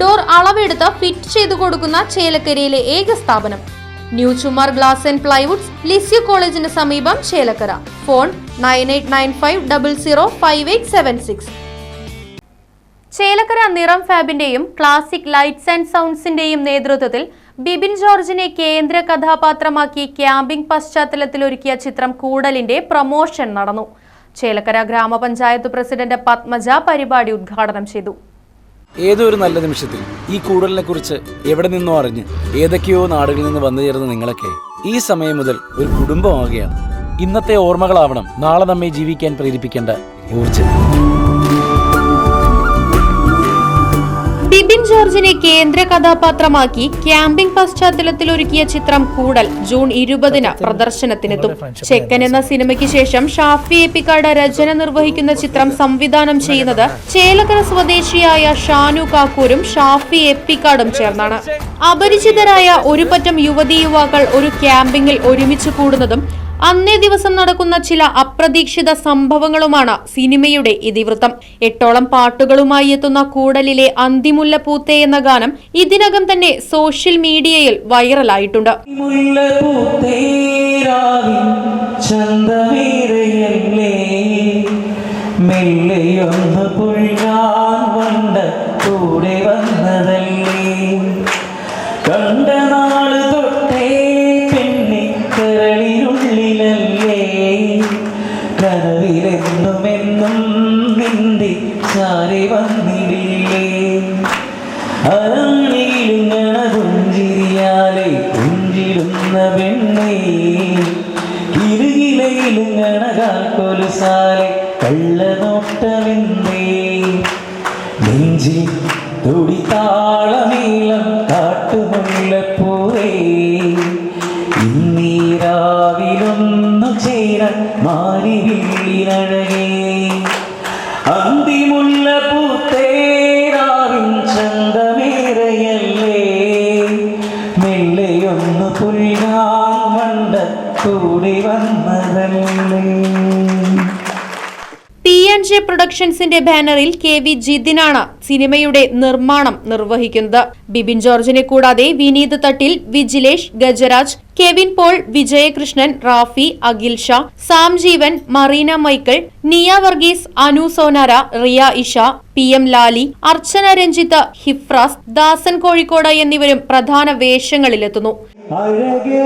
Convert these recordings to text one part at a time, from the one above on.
Door അളവെടുത്ത് fit ചെയ്തു കൊടുക്കുന്ന ചേലക്കരയിലെ ഏക സ്ഥാപനം. New Chumar glass and plywoods Lisieux കോളേജിന് സമീപം Chelakkara. Phone nine eight nine five double zero five eight seven six. Chelakkara Niram ഫാബിന്റെയും classic lights and സൗണ്ട്സിന്റെയും നേതൃത്വത്തിൽ ബിബിൻ ജോർജിനെ കേന്ദ്ര കഥാപാത്രമാക്കി ക്യാമ്പിംഗ് പശ്ചാത്തലത്തിൽ ഒരുക്കിയ ചിത്രം കൂടലിന്റെ പ്രമോഷൻ നടന്നു. ചേലക്കര ഗ്രാമപഞ്ചായത്ത് പ്രസിഡന്റ് പത്മജ പരിപാടി ഉദ്ഘാടനം ചെയ്തു. ഏതോ ഒരു നല്ല നിമിഷത്തിൽ ഈ കൂടലിനെ കുറിച്ച് എവിടെ നിന്നോ അറിഞ്ഞ് ഏതൊക്കെയോ നാടുകളിൽ നിന്ന് വന്നു ചേർന്ന നിങ്ങളൊക്കെ ഈ സമയം മുതൽ ഒരു കുടുംബമാവുകയാണ്. ഇന്നത്തെ ഓർമ്മകളാവണം നാളെ നമ്മെ ജീവിക്കാൻ പ്രേരിപ്പിക്കേണ്ട ഊർജം. ജോർജിനെ കേന്ദ്ര കഥാപാത്രമാക്കി ക്യാമ്പിംഗ് പശ്ചാത്തലത്തിൽ ഒരുക്കിയ ചിത്രം കൂടൽ ജൂൺ ഇരുപതിന് പ്രദർശനത്തിനെത്തും. ചെക്കൻ എന്ന സിനിമയ്ക്ക് ശേഷം ഷാഫി എപ്പിക്കാട് രചന നിർവഹിക്കുന്ന ചിത്രം സംവിധാനം ചെയ്യുന്നത് ചേലക്കര സ്വദേശിയായ ഷാനു കാക്കൂരും ഷാഫി എപ്പിക്കാടും ചേർന്നാണ്. അപരിചിതരായ ഒരു പറ്റം യുവതി യുവാക്കൾ ഒരു ക്യാമ്പിംഗിൽ ഒരുമിച്ച് കൂടുന്നതും അന്നേ ദിവസം നടക്കുന്ന ചില അപ്രതീക്ഷിത സംഭവങ്ങളുമാണ് സിനിമയുടെ ഇതിവൃത്തം. എട്ടോളം പാട്ടുകളുമായി എത്തുന്ന കൂടലിലെ അന്തിമുല്ല പൂത്തേ എന്ന ഗാനം ഇതിനകം തന്നെ സോഷ്യൽ മീഡിയയിൽ വൈറലായിട്ടുണ്ട്. മെല്ലെയൊന്ന് പുഴാൻ കള്ളനോട്ടമെന്നേ നെഞ്ചിൽ പ്രൊഡക്ഷൻസിന്റെ ബാനറിൽ കെ വി ജിതിനാണ് സിനിമയുടെ നിർമ്മാണം നിർവഹിക്കുന്നത്. ബിബിൻ ജോർജിനെ കൂടാതെ Vineeth Thattil Vijilesh Gajaraj Kevin Paul Vijayakrishnan Rafi Akhil Shah Sam Jeevan Marina Michael Niya Varghese Anu Sonara Riya Isha P M Lali Archana Ranjith Hifras Dasan Kozhikode എന്നിവരും പ്രധാന വേഷങ്ങളിലെത്തുന്നു. അഴകേ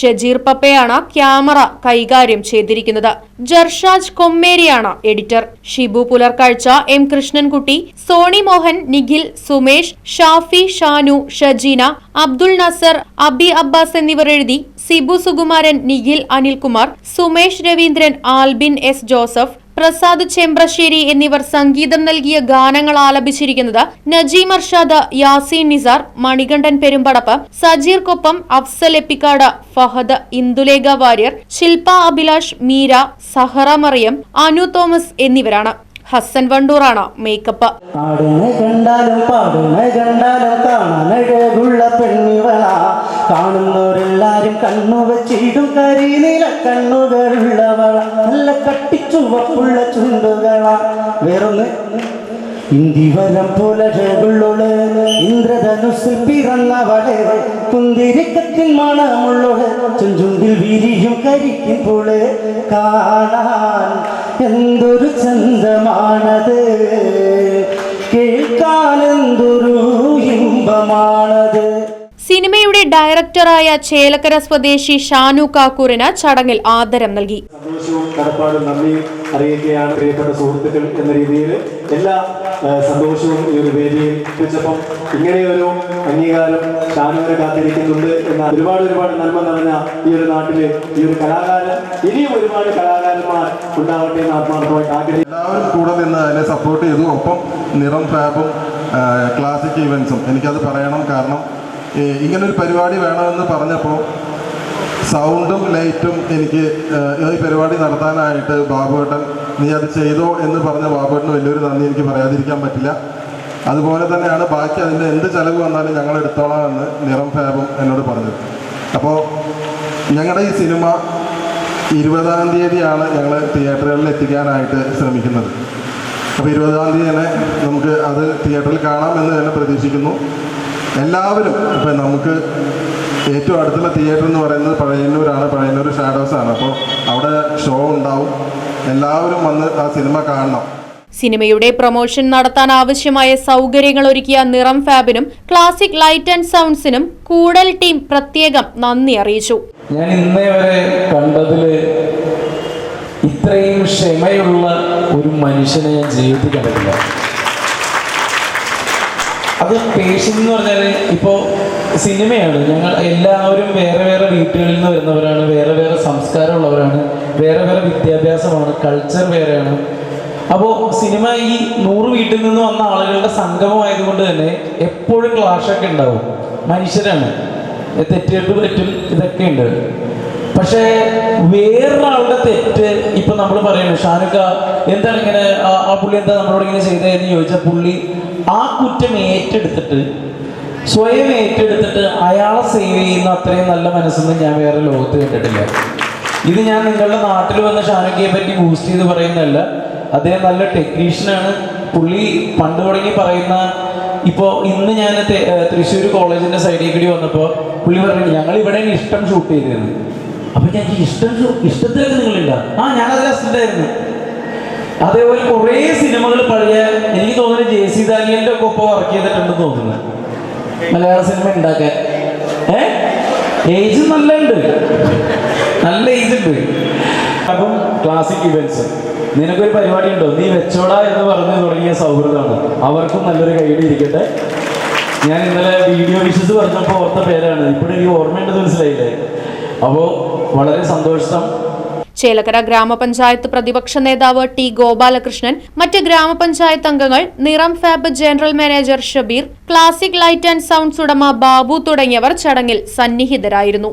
ഷജീർ പപ്പയാണ് ക്യാമറ കൈകാര്യം ചെയ്തിരിക്കുന്നത്. ജർഷാജ് കൊമ്മേരിയാണ് editor. Shibu Pularkazhcha M Krishnankutty Sony Mohan Nikhil Sumesh Shafi Shanu Shajeena Abdul Nasar Abi Abbas എന്നിവർ എഴുതി. Sibu Sukumaran Nikhil Anilkumar Sumesh Raveendran Albin S Joseph Prasad Chembrassery എന്നിവർ സംഗീതം നൽകിയ ഗാനങ്ങൾ ആലപിച്ചിരിക്കുന്നത് നജീം അർഷാദ് യാസീൻ നിസാർ മണികണ്ഠൻ പെരുമ്പടപ്പ് സജീർക്കൊപ്പം അഫ്സൽ എപ്പിക്കാട് ഫഹദ് ഇന്ദുലേഖ വാര്യർ ശില്പ അഭിലാഷ് മീര സഹറ മറിയം അനു തോമസ് എന്നിവരാണ്. ഹസൻ വണ്ടൂറാണ് മേക്കപ്പ്. കണ്ടാലും പാടിനെ കണ്ടാലും കാണുന്നവരെല്ലാരും കണ്ണു വെച്ചിടും കരിനീല കണ്ണുകളുള്ളവള നല്ല കട്ടിച്ചുവപ്പുള്ള ചുണ്ടുകളാ. വേറൊന്ന്. ഇന്ദിവരം പുലഴകുള്ളോൾ ഇന്ദ്രധനുസിൽ പിറന്നവളെ കുന്തിരിക്കത്തിൽ മണമുള്ളോൾ ചുഞ്ചുണ്ടിൽ വിരിയും കരിക്കും പോൾ. കാണാൻ എന്തൊരു ചന്തമാണത്. കേൾക്കാൻ എന്തൊരു ഇമ്പമാണത്. സിനിമയുടെ ഡയറക്ടറായ ചേലക്കര സ്വദേശി ഷാനു കാക്കൂറിന് ചടങ്ങിൽ ആദരം നൽകി. സന്തോഷവും കടപ്പാടും നന്ദി അറിയിക്കുകയാണ് പ്രിയപ്പെട്ട സുഹൃത്തുക്കൾ എന്ന രീതിയിൽ. എല്ലാ സന്തോഷവും ഈ ഒരു വേദിയിൽ വെച്ചപ്പം ഇങ്ങനെയൊരു അംഗീകാരം ഷാനുവരെ കാത്തിരിക്കുന്നുണ്ട് എന്ന ഒരുപാട് ഒരുപാട് നന്മ നിറഞ്ഞ ഈ ഒരു നാട്ടിലെ ഈ ഒരു കലാകാരൻ ഇനിയും ഒരുപാട് കലാകാരന്മാർ ഉണ്ടാവട്ടെ എന്ന് ആത്മാർത്ഥമായിട്ട് ആഗ്രഹിക്കുന്നു. എല്ലാവരും കൂടെ നിന്ന് അതിനെ സപ്പോർട്ട് ചെയ്തു. ഒപ്പം നിറം ഫാബും ക്ലാസിക് ഇവൻസും എനിക്കത് പറയണം. കാരണം ഇങ്ങനൊരു പരിപാടി വേണമെന്ന് പറഞ്ഞപ്പോൾ സൗണ്ടും ലൈറ്റും എനിക്ക് ഈ പരിപാടി നടത്താനായിട്ട് ബാബുവേട്ടൻ നീ അത് ചെയ്തോ എന്ന് പറഞ്ഞ ബാബുവേട്ടന് വലിയൊരു നന്ദി എനിക്ക് പറയാതിരിക്കാൻ പറ്റില്ല. അതുപോലെ തന്നെയാണ് ബാക്കി അതിന്റെ എന്ത് ചിലവ് വന്നാലും ഞങ്ങൾ എടുത്തോളാം എന്ന് നിറം ഫാബും എന്നോട് പറഞ്ഞു അപ്പോൾ ഞങ്ങളുടെ ഈ സിനിമ ഇരുപതാം തീയതിയാണ് ഞങ്ങൾ തിയേറ്ററുകളിൽ എത്തിക്കാനായിട്ട് ശ്രമിക്കുന്നത്. അപ്പോൾ ഇരുപതാം തീയതി തന്നെ നമുക്ക് അത് തിയേറ്ററിൽ കാണാം എന്ന് തന്നെ പ്രതീക്ഷിക്കുന്നു. എല്ലാവരും ഇപ്പം നമുക്ക് ഏറ്റവും അടുത്തുള്ള തിയേറ്റർ എന്ന് പറയുന്നത് പഴയന്നൂരാണ്. പഴയന്നൂർ ഷാഡോസ് ആണ്. അപ്പോൾ അവിടെ ഷോ ഉണ്ടാവും. എല്ലാവരും വന്ന് ആ സിനിമ കാണണം. സിനിമയുടെ പ്രൊമോഷൻ നടത്താൻ ആവശ്യമായ സൗകര്യങ്ങൾ ഒരുക്കിയ നിറം ഫാബിനും ക്ലാസിക് ലൈറ്റ് ആൻഡ് സൗണ്ട്സിനും കൂടൽ ടീം പ്രത്യേകം നന്ദി അറിയിച്ചു. ഞാൻ ഇന്നേ വരെ കണ്ടതിൽ ഇത്രയും ക്ഷമയുള്ള ഒരു മനുഷ്യനെ ഞാൻ ജീവിതത്തിൽ കണ്ടിട്ടില്ല. അത് പേഷ്യൻ എന്ന് പറഞ്ഞാൽ ഇപ്പോൾ സിനിമയാണ് ഞങ്ങൾ എല്ലാവരും വേറെ വേറെ വീട്ടുകളിൽ നിന്ന് വരുന്നവരാണ്. വേറെ വേറെ സംസ്കാരമുള്ളവരാണ്. വേറെ വേറെ വിദ്യാഭ്യാസമാണ്. കൾച്ചർ വേറെയാണ്. അപ്പോൾ സിനിമ ഈ നൂറ് വീട്ടിൽ നിന്ന് വന്ന ആളുകളുടെ സംഗമമായതുകൊണ്ട് തന്നെ എപ്പോഴും ക്ലാഷൊക്കെ ഉണ്ടാവും. മനുഷ്യരാണ്. തെറ്റുകെട്ട് പറ്റും ഇതൊക്കെ ഉണ്ട്. പക്ഷേ വേറൊരാളുടെ തെറ്റ് ഇപ്പൊ നമ്മൾ പറയുന്നു ഷാനുക്ക എന്താണ് ഇങ്ങനെ ആ- പുള്ളി എന്താ നമ്മളോട് ഇങ്ങനെ ചെയ്തതെന്ന് ചോദിച്ചാൽ പുള്ളി ആ കുറ്റം ഏറ്റെടുത്തിട്ട് സ്വയം ഏറ്റെടുത്തിട്ട് അയാളെ സേവ് ചെയ്യുന്ന അത്രയും നല്ല മനസ്സൊന്നും ഞാൻ വേറെ ലോകത്ത് കണ്ടിട്ടില്ല. ഇത് ഞാൻ നിങ്ങളുടെ നാട്ടിൽ വന്ന ഷാനക്കിയെ പറ്റി ബൂസ്റ്റ് ചെയ്ത് പറയുന്നതല്ല. അദ്ദേഹം നല്ല ടെക്നീഷ്യനാണ് പുള്ളി പണ്ട് തുടങ്ങി പറയുന്ന ഇപ്പോൾ ഇന്ന് ഞാൻ തൃശ്ശൂർ കോളേജിന്റെ സൈഡിൽ കൂടി വന്നപ്പോൾ പുള്ളി പറഞ്ഞു ഞങ്ങൾ ഇവിടെ ഇഷ്ടം ഷൂട്ട് ചെയ്തിരുന്നു അപ്പം ഞാൻ ഇഷ്ടം ഇഷ്ടത്തിലൊക്കെ നിങ്ങളില്ല. ആ ഞാനതിൽ അസിസ്റ്റായിരുന്നു അതേപോലെ കുറേ സിനിമകൾ പഴയ എനിക്ക് തോന്നുന്നു ജെ സി ദാനിയലിന്റെ ഒക്കെ ഒപ്പം വർക്ക് ചെയ്തിട്ടുണ്ട് തോന്നുന്നു. മലയാള സിനിമ ഉണ്ടാക്കാൻ ഏ? ഏജ് നല്ല ഉണ്ട് നല്ല ഏജ് ഉണ്ട് അപ്പം ക്ലാസിക് ഇവന്റ്സ് നിനക്കൊരു പരിപാടി ഉണ്ടോ നീ വെച്ചോടാ എന്ന് പറഞ്ഞു തുടങ്ങിയ സൗഹൃദമാണ്. അവർക്കും നല്ലൊരു കൈഡ് ഇരിക്കട്ടെ. ഞാൻ ഇന്നലെ വീഡിയോ വിഷസ് പറഞ്ഞപ്പോൾ ഓർത്ത പേരാണ്. ഇപ്പോഴും എനിക്ക് ഓർമ്മയുണ്ടെന്ന് മനസ്സിലായില്ലേ? അപ്പോൾ വളരെ സന്തോഷം. ചേലക്കര ഗ്രാമപഞ്ചായത്ത് പ്രതിപക്ഷ നേതാവ് ടി ഗോപാലകൃഷ്ണൻ മറ്റ് ഗ്രാമപഞ്ചായത്ത് അംഗങ്ങൾ Niram fab general manager Shabeer classic light and sounds ഉടമ ബാബു തുടങ്ങിയവർ ചടങ്ങിൽ സന്നിഹിതരായിരുന്നു.